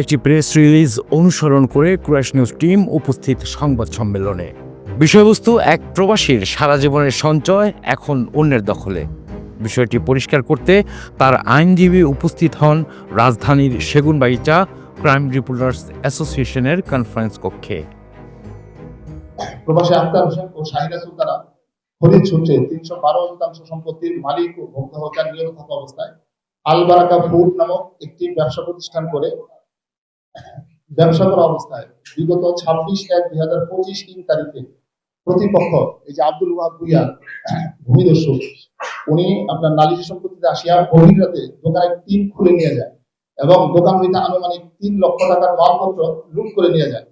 একটি press release অনুসরণ করে ক্রাশ নিউজ টিম উপস্থিত সংবাদ সম্মেলনে। বিষয়বস্তু, এক প্রবাসীর সারা জীবনের সঞ্চয় এখন অন্যের দখলে। বিষয়টি পরিষ্কার করতে তার আইনজীবী উপস্থিত হন রাজধানীর সেগুনবাগিচা ক্রাইম রিপোর্টার্স অ্যাসোসিয়েশনের কনফারেন্স কক্ষে। প্রবাসী আক্তার হোসেন ও শাহিদা সুলতানা খরিদ সূত্রে তিনশো বারো শতাংশ সম্পত্তির মালিক ও ভোক্তা হত্যা নিয়োগ থাকা অবস্থায় আল বারাকা ফুড নামক একটি ব্যবসা প্রতিষ্ঠান করে ব্যবসা অবস্থায় বিগত ছাব্বিশ এক দুই হাজার পঁচিশ তিন তারিখে প্রতিপক্ষ এই যে আব্দুল ওয়াহাব উনি আপনার নালিশি সম্পত্তিতে আসিয়া গভীর রাতে দোকানে টিন খুলে নিয়ে যায় এবং দোকান হইতে আনুমানিক তিন লক্ষ টাকার মালপত্র লুট করে নিয়ে যায়।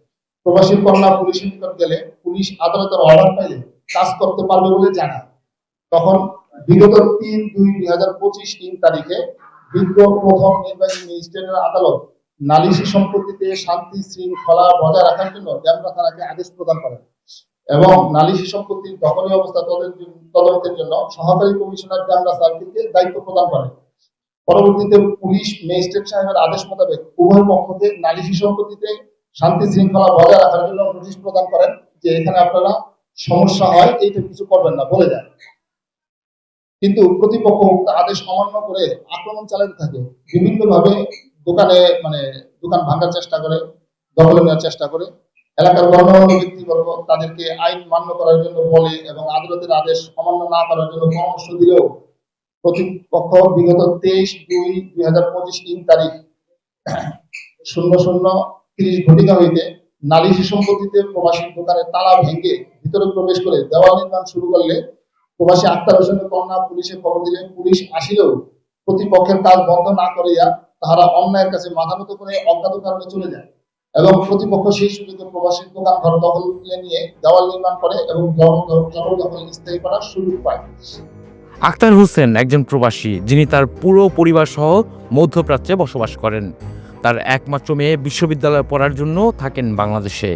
প্রবাসী কন্যা পুলিশের নিকট গেলে পুলিশ আদালতের অর্ডার পাইলে কাজ করতে পারবে বলে জানায়। তখন বিগত তিন দুই দুই হাজার পঁচিশ তিন তারিখে বিজ্ঞ প্রথম নির্বাহী ম্যাজিস্ট্রেটের আদালত নালিশি সম্পত্তিতে শান্তি, শৃঙ্খলা বজায় রাখার জন্য ড্যামরা থানাকে আদেশ প্রদান করেন এবং নালিশি সম্পত্তির দখলীয় অবস্থা তদন্তের জন্য- সহকারী কমিশনার ড্যামরা সার্কিলকে দায়িত্ব প্রদান করেন। পরবর্তীতে পুলিশ ম্যাজিস্ট্রেট সাহেবের আদেশ মোতাবেক উভয় পক্ষকে নালিশি সম্পত্তিতে শান্তি, শৃঙ্খলা বজায় রাখার জন্য নোটিশ প্রদান করেন যে এখানে আপনারা সমস্যা হয়, এইটা কিছু করবেন না, বলে দেন। কিন্তু প্রতিপক্ষ আদেশ অমান্য করে আক্রমণ চালাতে থাকে। বিভিন্ন ভাবে দোকানে মানে দোকান ভাঙার চেষ্টা করে, দখলে নেওয়ার চেষ্টা করে। এলাকার গণমান্য ব্যক্তিবর্গ তাদেরকে আইন মান্য করার জন্য বলে এবং আদালতের আদেশ অমান্য না করার জন্য পরামর্শ দিলেও প্রতিপক্ষ বিগত তেইশ দুই দুই হাজার পঁচিশ তিন তারিখ শূন্য শূন্য তিরিশ ঘটিকা হইতে নালিশি সম্পত্তিতে প্রবাসী দোকানে তালা ভেঙে ভিতরে প্রবেশ করে দেওয়াল নির্মাণ শুরু করলে প্রবাসী আক্তার হোসেনের কন্যা পুলিশে খবর দিলে পুলিশ আসিলেও প্রতিপক্ষের কাজ বন্ধ না করিয়া তাহারা অন্যায়ের কাছে মাথা নত করে অজ্ঞাত কারণে চলে যায় এবং প্রতিপক্ষ সেই সুযোগে প্রবাসীর দোকান ঘর দখল নিয়ে দেওয়াল নির্মাণ করে এবং জবরদখল স্থায়ী করার সুযোগ পায়। আক্তার হোসেন একজন প্রবাসী যিনি তার পুরো পরিবার সহ মধ্যপ্রাচ্যে বসবাস করেন। তার একমাত্র মেয়ে বিশ্ববিদ্যালয়ে পড়ার জন্য থাকেন বাংলাদেশে।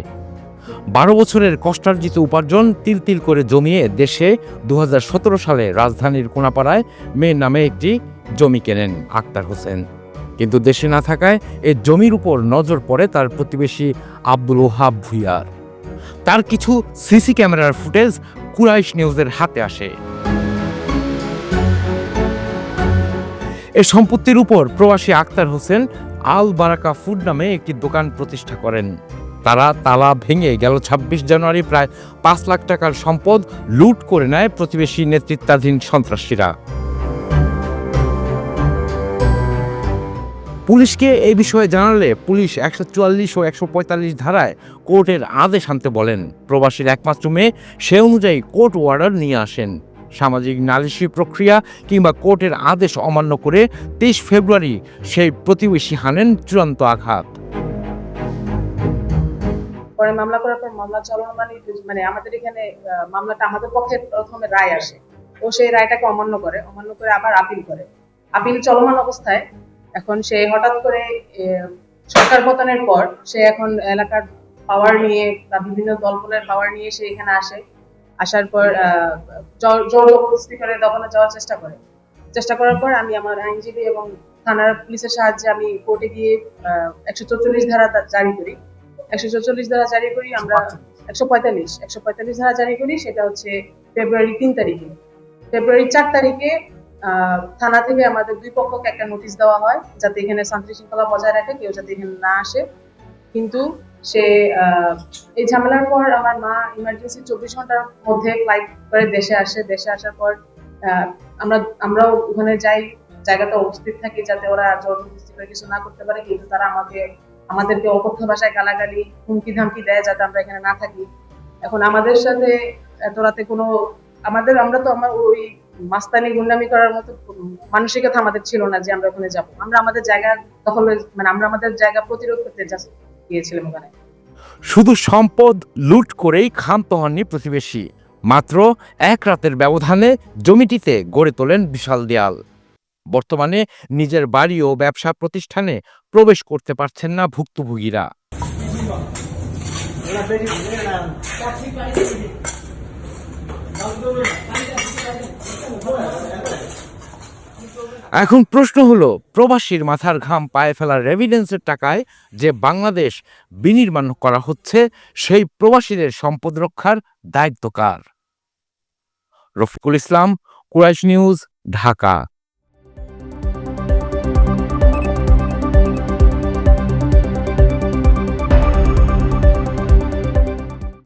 বারো বছরের কষ্টার্জিত উপার্জন তিল তিল করে জমিয়ে দেশে দু হাজার সতেরো সালে রাজধানীর কোনাপাড়ায় মেয়ের নামে একটি জমি কেনেন আক্তার হোসেন। কিন্তু দেশে না থাকায় এই জমির উপর নজর পড়ে তার প্রতিবেশী আব্দুল ওহাব ভুইয়ার। তার কিছু সিসি ক্যামেরার ফুটেজ কুরাইশ নিউজের হাতে আসে। এ সম্পত্তির উপর প্রবাসী Akhtar Hossain Al Baraka food নামে একটি দোকান প্রতিষ্ঠা করেন। তারা তালা ভেঙে গেল ছাব্বিশ জানুয়ারি প্রায় পাঁচ লাখ টাকার সম্পদ লুট করে নেয় প্রতিবেশী নেতৃত্বাধীন সন্ত্রাসীরা। পুলিশকে এই বিষয়ে জানালে পুলিশ একশো চুয়াল্লিশ ও একশো পঁয়তাল্লিশ ধারায় কোর্টের আদেশ আনতে বলেন। প্রবাসীর একমাত্র মেয়ে, সে অনুযায়ী কোর্ট অর্ডার নিয়ে আসেন। সামাজিক নালিশি প্রক্রিয়া কিংবা কোর্টের আদেশ অমান্য করে তেইশ ফেব্রুয়ারি সেই প্রতিবেশী হানেন চূড়ান্ত আঘাত। পরে মামলা করার পর মামলা চলমানই মানে আমাদের এখানে মামলাটা আমাদের পক্ষে প্রথমে রায় আসে। ও সেই রায়টাকে অমান্য করে অমান্য করে আবার আপিল করে। আপিল চলমান অবস্থায় এখন সে হঠাৎ করে সরকার পতনের পর সে এখন এলাকার পাওয়ার নিয়ে বা বিভিন্ন দলবলের পাওয়ার নিয়ে সে এখানে আসে। আসার পর আহ, জোর- জোর করে দখলে যাওয়ার চেষ্টা করে। চেষ্টা করার পর আমি আমার আইনজীবী এবং থানার পুলিশের সাহায্যে আমি কোর্টে গিয়ে একশো চৌচল্লিশ ধারা জারি করি। একশো চৌচল্লিশ ধারা জারি করি আমরা একশো পঁয়তাল্লিশ। একশো পঁয়তাল্লিশ ধারা জারি করি সেটা হচ্ছে ফেব্রুয়ারি তিন তারিখে। ফেব্রুয়ারি চার তারিখে থানা থেকে আমাদের দুই পক্ষকে একটা নোটিশ দেওয়া হয় যাতে এখানে শান্তি শৃঙ্খলা বজায় রাখে, কেউ যাতে এখানে না আসে। কিন্তু সে এই ঝামেলার পর আমার মা ইমার্জেন্সি চব্বিশ ঘণ্টার মধ্যে ফ্লাইট করে দেশে আসে। দেশে আসার পর আমরা, আমরাও ওখানে যাই, জায়গাটা উপস্থিত থাকি যাতে ওরা জবরদস্তি করে কিছু না করতে পারে, কিন্তু তারা আমাকে, আমাদেরকে অকথ্য ভাষায় গালাগালি হুমকি ধামকি দেয় যাতে আমরা এখানে না থাকি। এখন আমাদের সাথে, এত রাতে কোনো, আমাদের, আমরা তো আমার ওই মাস্তানি গুন্ডামি করার মতো মানসিকতা আমাদের ছিল না যে আমরা ওখানে যাব। আমরা আমাদের জায়গা দখল মানে আমরা আমাদের জায়গা প্রতিরোধ করতে গিয়েছিলাম ওখানে। শুধু সম্পদ লুট করেই ক্ষান্ত হননি প্রতিবেশী। মাত্র এক রাতের ব্যবধানে জমিটিতে গড়ে তোলেন বিশাল দেয়াল। বর্তমানে নিজের বাড়ি ও ব্যবসা প্রতিষ্ঠানে প্রবেশ করতে পারছেন না ভুক্তভোগীরা। এখন প্রশ্ন হলো, প্রবাসীর মাথার ঘাম পায়ে ফেলার রেভিডেন্সের টাকায় যে বাংলাদেশ বিনির্মাণ করা হচ্ছে, সেই প্রবাসীদের সম্পদ রক্ষার দায়িত্ব কার? রফিকুল ইসলাম, কুরাইশ নিউজ, ঢাকা।